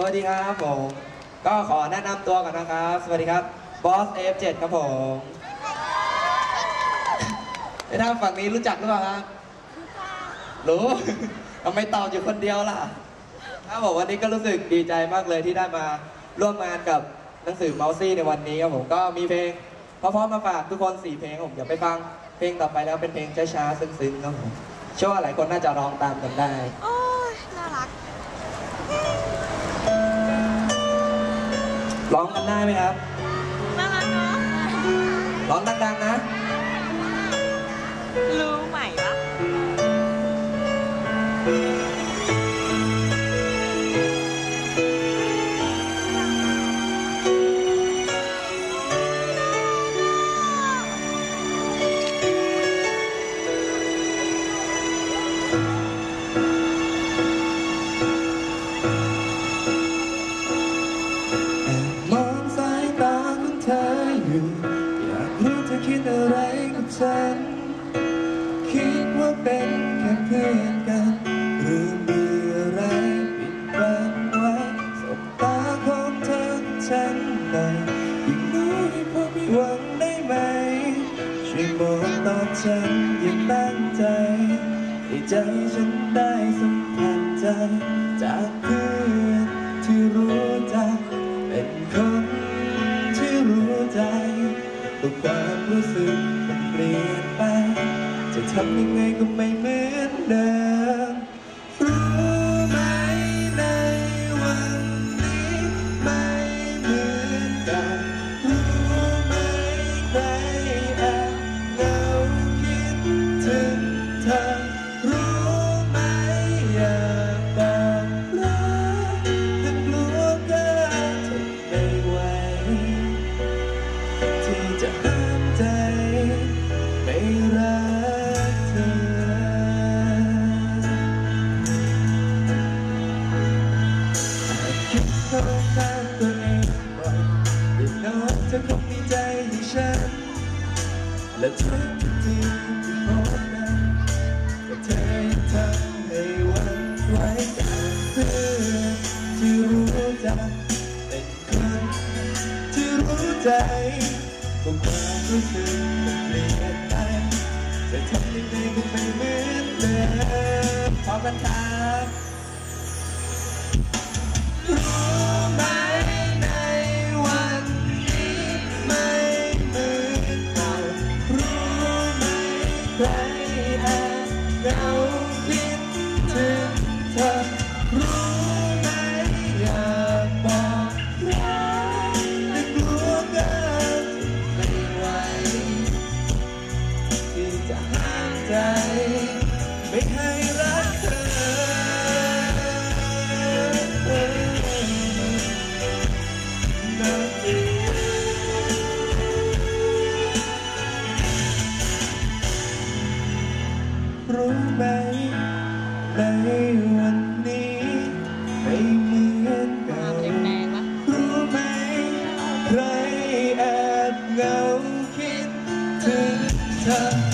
สวัสดีครับผม ก็ขอแนะนำตัวก่อนนะครับ สวัสดีครับบอส F7 ครับผมไอ้ท่านฝั่งนี้รู้จักหรือเปล่าครับรู้ทำไมตอบอยู่คนเดียวล่ะครับผมวันนี้ก็รู้สึกดีใจมากเลยที่ได้มาร่วมงานกับหนังสือเมาซี่ในวันนี้ครับผมก็มีเพลงเพราะๆมาฝากทุกคนสี่เพลงผมเดี๋ยวไปฟังเพลงต่อไปแล้วเป็นเพลงช้าๆซึ้งๆครับผมเชื่อว่าหลายคนน่าจะร้องตามกันได้ ร้องกันได้ไหมครับ คิดอะไรกับฉัน คิดว่าเป็นแค่เพื่อนกัน หรือมีอะไรปิดบังไว้สบตาของเธอกับฉันหน่อยยิ่งรู้ให้พอมีหวังได้ไหม ช่วยบอกตอนฉันยังตั้งใจให้ใจฉันได้สัมผัสใจ จากเพื่อนที่รู้จักเป็นคนที่รู้ใจทุกควา รู้สึกมันเปลี่ยนไป จะทำยังไงก็ไม่เหมือนเดิม เธอคงมีใจให้ฉัน และทุกทีที่พบกันก็เธอยังทำให้วันไหวจากเพื่อที่รู้จักเป็นคนที่รู้ใจทุกความรู้สึกมันเปลี่ยนไปจะทำยังไงก็ไม่เหมือนเดิมพร้อมกันครับ จะห้ามใจ ไม่ให้รักเธอรู้ไหมในวันนี้ไม่เหมือนเก่าเพลงแดงปะรู้ไหมใครแอบเหงาคิดถึงเธอ